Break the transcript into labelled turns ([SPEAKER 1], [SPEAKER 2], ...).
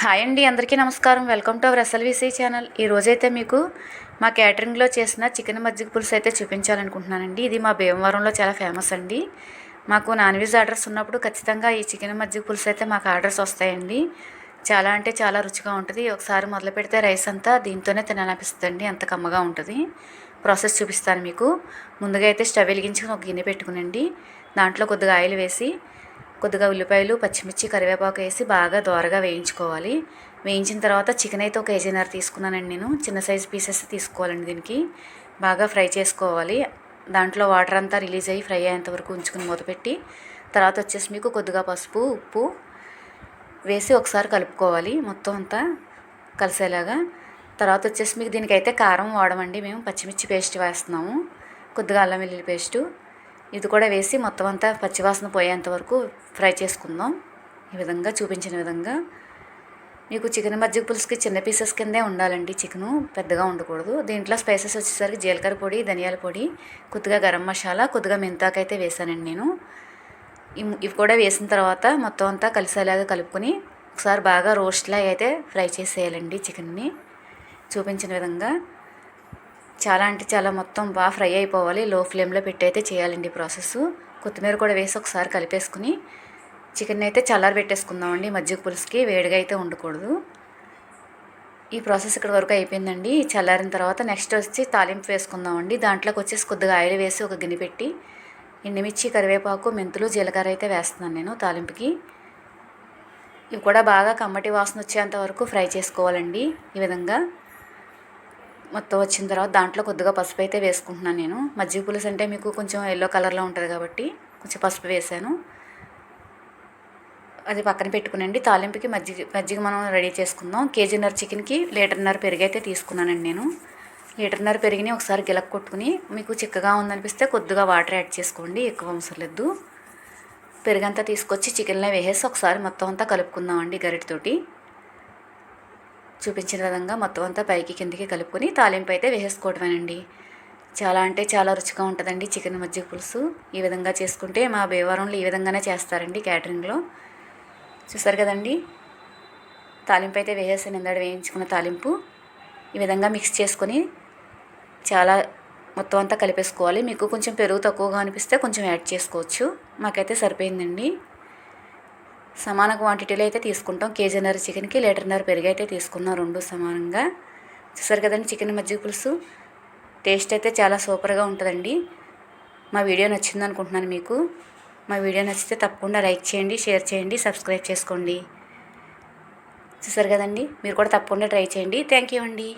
[SPEAKER 1] Hi అండి అందరికీ నమస్కారం. Welcome to our SLVC channel. ఈ అయితే మీకు మా క్యాటరింగ్లో చేసిన చికెన్ మజ్జిగ పులుసు అయితే చూపించాలనుకుంటున్నానండి. ఇది మా భీమవరంలో చాలా ఫేమస్ అండి. మాకు నాన్ వెజ్ ఆర్డర్స్ ఉన్నప్పుడు ఖచ్చితంగా ఈ చికెన్ మజ్జిగ పులుసు అయితే మాకు ఆర్డర్స్ వస్తాయండి. చాలా అంటే చాలా రుచిగా ఉంటుంది. ఒకసారి మొదలు పెడితే రైస్ అంతా దీంతోనే తినాలనిపిస్తుంది అంత కమ్మగా ఉంటుంది. ప్రాసెస్ చూపిస్తాను మీకు. ముందుగా అయితే స్టవ్ వెలిగించుకుని ఒక గిన్నె పెట్టుకునండి. దాంట్లో కొద్దిగా ఆయిల్ వేసి కొద్దిగా ఉల్లిపాయలు పచ్చిమిర్చి కరివేపాకు వేసి బాగా దోరగా వేయించుకోవాలి. వేయించిన తర్వాత చికెన్ అయితే ఒక కేజీన్నర తీసుకున్నానండి నేను. చిన్న సైజ్ పీసెస్ తీసుకోవాలండి దీనికి. బాగా ఫ్రై చేసుకోవాలి. దాంట్లో వాటర్ అంతా రిలీజ్ అయ్యి ఫ్రై అయ్యేంత వరకు ఉంచుకుని మూతపెట్టి తర్వాత వచ్చేసి మీకు కొద్దిగా పసుపు ఉప్పు వేసి ఒకసారి కలుపుకోవాలి మొత్తం అంతా కలిసేలాగా. తర్వాత వచ్చేసి మీకు దీనికైతే కారం వాడమండి మేము. పచ్చిమిర్చి పేస్ట్ వేస్తున్నాము. కొద్దిగా అల్లం వెల్లుల్లి పేస్టు. ఇది కూడా వేసి మొత్తం అంతా పచ్చివాసన పోయేంత వరకు ఫ్రై చేసుకుందాం. ఈ విధంగా చూపించిన విధంగా. మీకు చికెన్ మజ్జిగ పులుసుకి చిన్న పీసెస్ కిందే ఉండాలండి చికెను. పెద్దగా ఉండకూడదు. దీంట్లో స్పైసెస్ వచ్చేసరికి జీలకర్ర పొడి ధనియాల పొడి కొద్దిగా గరం మసాలా కొద్దిగా మెంతాకైతే వేసానండి నేను. ఇవి కూడా వేసిన తర్వాత మొత్తం అంతా కలిసేలాగా కలుపుకొని ఒకసారి బాగా రోస్ట్లా అయితే ఫ్రై చేసేయాలండి చికెన్ని. చూపించిన విధంగా. చాలా అంటే చాలా మొత్తం బాగా ఫ్రై అయిపోవాలి. లో ఫ్లేమ్లో పెట్టి అయితే చేయాలండి ప్రాసెస్. కొత్తిమీర కూడా వేసి ఒకసారి కలిపేసుకుని చికెన్ అయితే చల్లారి పెట్టేసుకుందామండి మజ్జిగ పులుసుకి వేడిగా అయితే ఉండకూడదు. ఈ ప్రాసెస్ ఇక్కడ వరకు అయిపోయిందండి. చల్లారిన తర్వాత నెక్స్ట్ వచ్చి తాలింపు వేసుకుందామండి దాంట్లోకి వచ్చేసి కొద్దిగా ఆయిల్ వేసి ఒక గిన్నె పెట్టి ఎండుమిర్చి కరివేపాకు మెంతులు జీలకర్ర అయితే వేస్తున్నాను నేను తాలింపుకి. ఇవి కూడా బాగా కమ్మటి వాసన వచ్చేంత వరకు ఫ్రై చేసుకోవాలండి ఈ విధంగా. మొత్తం వచ్చిన తర్వాత దాంట్లో కొద్దిగా పసుపు అయితే వేసుకుంటున్నాను నేను. మజ్జిగ పులుసు అంటే మీకు కొంచెం ఎల్లో కలర్లో ఉంటుంది కాబట్టి కొంచెం పసుపు వేసాను. అది పక్కన పెట్టుకునండి. తాలింపుకి మజ్జిగ మజ్జిగ మనం రెడీ చేసుకుందాం. కేజీన్నర చికెన్కి లీటర్న్నర పెరుగు అయితే తీసుకున్నానండి నేను. లీటర్న్నర పెరిగిని ఒకసారి గిలక్ కొట్టుకుని మీకు చిక్కగా ఉందనిపిస్తే కొద్దిగా వాటర్ యాడ్ చేసుకోండి. ఎక్కువ అవసరం లేదు. పెరుగంతా తీసుకొచ్చి చికెన్లో వేసేసి ఒకసారి మొత్తం అంతా కలుపుకుందామండి గరిటతోటి. చూపించిన విధంగా మొత్తం అంతా పైకి కిందికి కలుపుకొని తాలింపు అయితే వేసేసుకోవటమేనండి చాలా అంటే చాలా రుచిగా ఉంటుందండి చికెన్ మజ్జిగ పులుసు. ఈ విధంగా చేసుకుంటే మా భీమవరంలో ఈ విధంగానే చేస్తారండి క్యాటరింగ్లో. చూసారు కదండి? తాలింపు అయితే వేసేసాను ఇందాడు వేయించుకున్న తాలింపు. ఈ విధంగా మిక్స్ చేసుకొని చాలా మొత్తం అంతా కలిపేసుకోవాలి. మీకు కొంచెం పెరుగు తక్కువగా అనిపిస్తే కొంచెం యాడ్ చేసుకోవచ్చు. మాకైతే సరిపోయిందండి. సమాన క్వాంటిటీలో అయితే తీసుకుంటాం. కేజీన్నర చికెన్కి లీటర్న్నర పెరుగు అయితే తీసుకున్నాం రెండు సమానంగా. చూసారు కదండి చికెన్ మజ్జిగ పులుసు? టేస్ట్ అయితే చాలా సూపర్గా ఉంటుందండి. మా వీడియో నచ్చింది అనుకుంటున్నాను మీకు. మా వీడియో నచ్చితే తప్పకుండా లైక్ చేయండి షేర్ చేయండి సబ్స్క్రైబ్ చేసుకోండి. చూసారు కదండి? మీరు కూడా తప్పకుండా ట్రై చేయండి. థ్యాంక్ యూ అండి.